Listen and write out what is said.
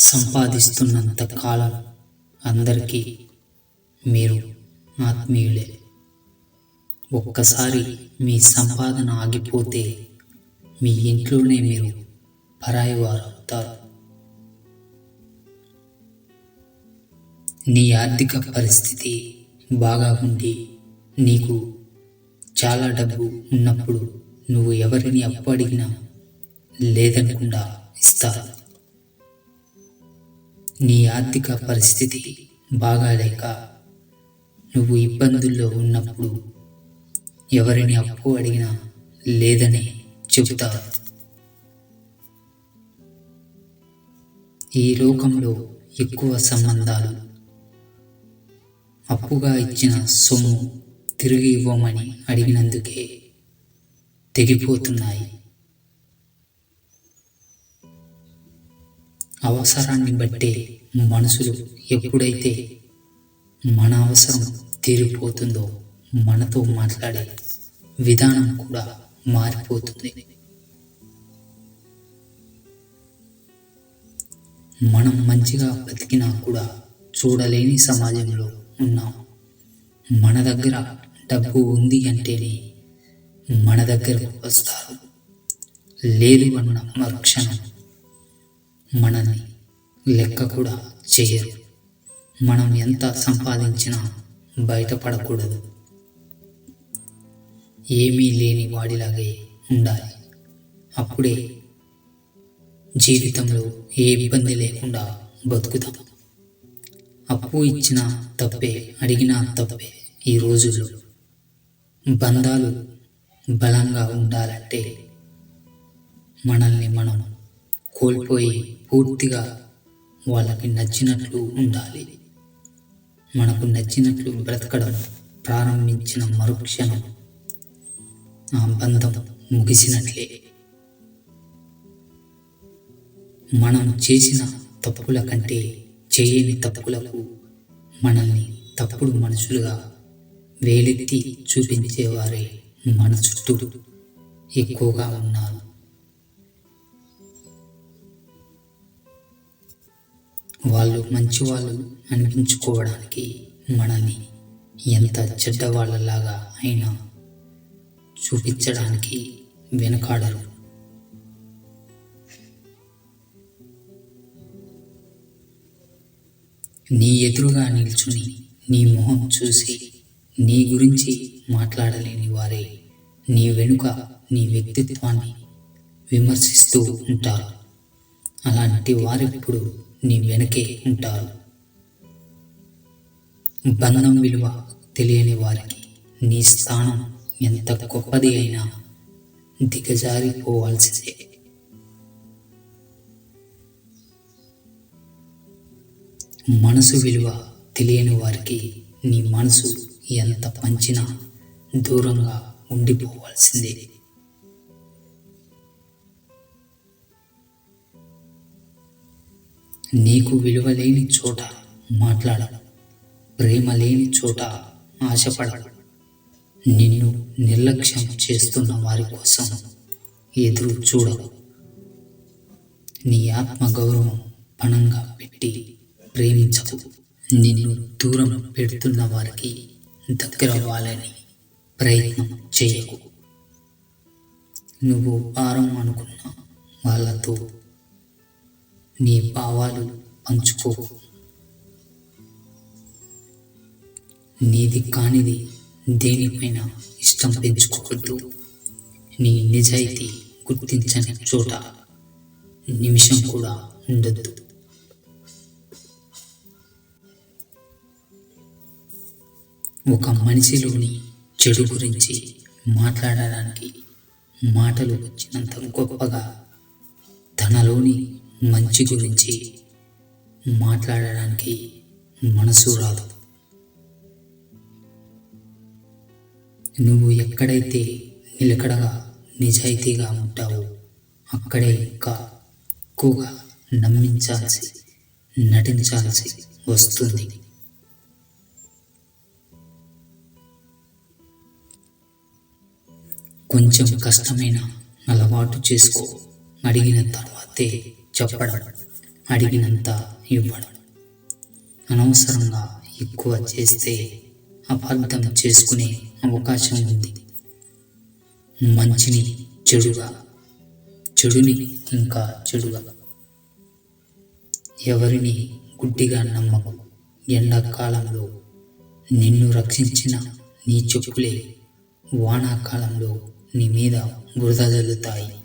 సంపాదిస్తున్నంత కాలం అందరికీ మీరు ఆత్మీయులే. ఒక్కసారి మీ సంపాదన ఆగిపోతే మీ ఇంట్లోనే మీరు పరాయి వారవుతారు. నీ ఆర్థిక పరిస్థితి బాగా ఉండి నీకు చాలా డబ్బు ఉన్నప్పుడు నువ్వు ఎవరిని అప్పు అడిగినా లేదనకుండా ఇస్తారు. నీ ఆర్థిక పరిస్థితి బాగాలేక నువ్వు ఇబ్బందుల్లో ఉన్నప్పుడు ఎవరిని అప్పు అడిగినా లేదని చెబుతారు ఈ లోకంలో ఎక్కువ సంబంధాలు. అప్పుగా ఇచ్చిన సొమ్ము తిరిగి ఇవ్వమని అడిగినందుకే తెగిపోతున్నాయి. అవసరాన్ని బట్టే మనుషులు ఎప్పుడైతే మన అవసరం తీరిపోతుందో మనతో మాట్లాడే విధానం కూడా మారిపోతుంది. మనం మంచిగా బతికినా కూడా చూడలేని సమాజంలో ఉన్నాం. మన దగ్గర డబ్బు ఉంది అంటేనే మన దగ్గరకు వస్తారు. లేదు అన్న మరుక్షణం మనల్ని లెక్క కూడా చేయరు. మనం ఎంత సంపాదించినా బయటపడకూడదు. ఏమీ లేని వాడిలాగే ఉండాలి. అప్పుడే జీవితంలో ఏ ఇబ్బంది లేకుండా బతుకుతాం. అప్పు ఇచ్చిన తప్పే అడిగినా తప్పే ఈ రోజుల్లో. బంధాలు బలంగా ఉండాలంటే మనల్ని మనం కోల్పోయి పూర్తిగా వాళ్ళకి నచ్చినట్లు ఉండాలి. మనకు నచ్చినట్లు బ్రతకడం ప్రారంభించిన మరుక్షణం ఆ బంధం ముగిసినట్లే. మనం చేసిన తప్పుల కంటే చేయని తప్పులకు మనల్ని తప్పుడు మనుషులుగా వేలెత్తి చూపించేవారే మన చుట్టూ ఎక్కువగా ఉన్నారు. వాళ్ళు మంచివాళ్ళు అనిపించుకోవడానికి మనల్ని ఎంత చెడ్డవాళ్ళలాగా అయినా చూపించడానికి వెనకాడరు. నీ ఎదురుగా నిల్చుని నీ మొహం చూసి నీ గురించి మాట్లాడలేని వారే నీ వెనుక నీ వ్యక్తిత్వాన్ని విమర్శిస్తూ ఉంటారు. అలాంటి వారెప్పుడు నీ వెనకే ఉంటారు. బంధం విలువ తెలియని వారికి నీ స్థానం ఎంత గొప్పది అయినా దిగజారిపోవాల్సిందే. మనసు విలువ తెలియని వారికి నీ మనసు ఎంత పంచినా దూరంగా ఉండిపోవాల్సిందే. నీకు విలువ లేని చోట మాట్లాడడం ప్రేమ లేని చోట ఆశపడ నిన్ను నిర్లక్ష్యం చేస్తున్న వారి కోసం ఎదురు చూడవు నీ ఆత్మ గౌరవం పణంగా పెట్టి ప్రేమించకు. నిన్ను దూరం పెడుతున్న వారికి దగ్గర అవ్వాలని ప్రయత్నం చేయకు. నువ్వు భారం అనుకున్న వాళ్ళతో నీ భావాలు పంచుకో నీది కానిది దేనిపైన ఇష్టం పెంచుకోవద్దు. నీ నిజాయితీ గుర్తించని చోట నిమిషం కూడా ఉండద్దు. ఒక మనిషిలోని చెడు గురించి మాట్లాడడానికి మాటలు వచ్చినంత గొప్పగా తనలోని మంచి గురించి మాట్లాడడానికి మనసు రాదు. నువ్వు ఎక్కడైతే నిలకడగా నిజాయితీగా ఉంటావో అక్కడే ఇంకా ఎక్కువగా నమ్మించాల్సి నటించాల్సి వస్తుంది. కొంచెం కష్టమైన అలవాటు చేసుకో అడిగిన తర్వాతే చెప్పడం అడిగినంత ఇవ్వడం. అనవసరంగా ఎక్కువ చేస్తే అపార్థం చేసుకునే అవకాశం ఉంది. మంచిని చెడుగా చెడుని ఇంకా చెడుగా. ఎవరిని గుడ్డిగా నమ్మకు. ఎండాకాలంలో నిన్ను రక్షించిన నీ చెప్పులే వానాకాలంలో నీ మీద బురద జల్లుతాయి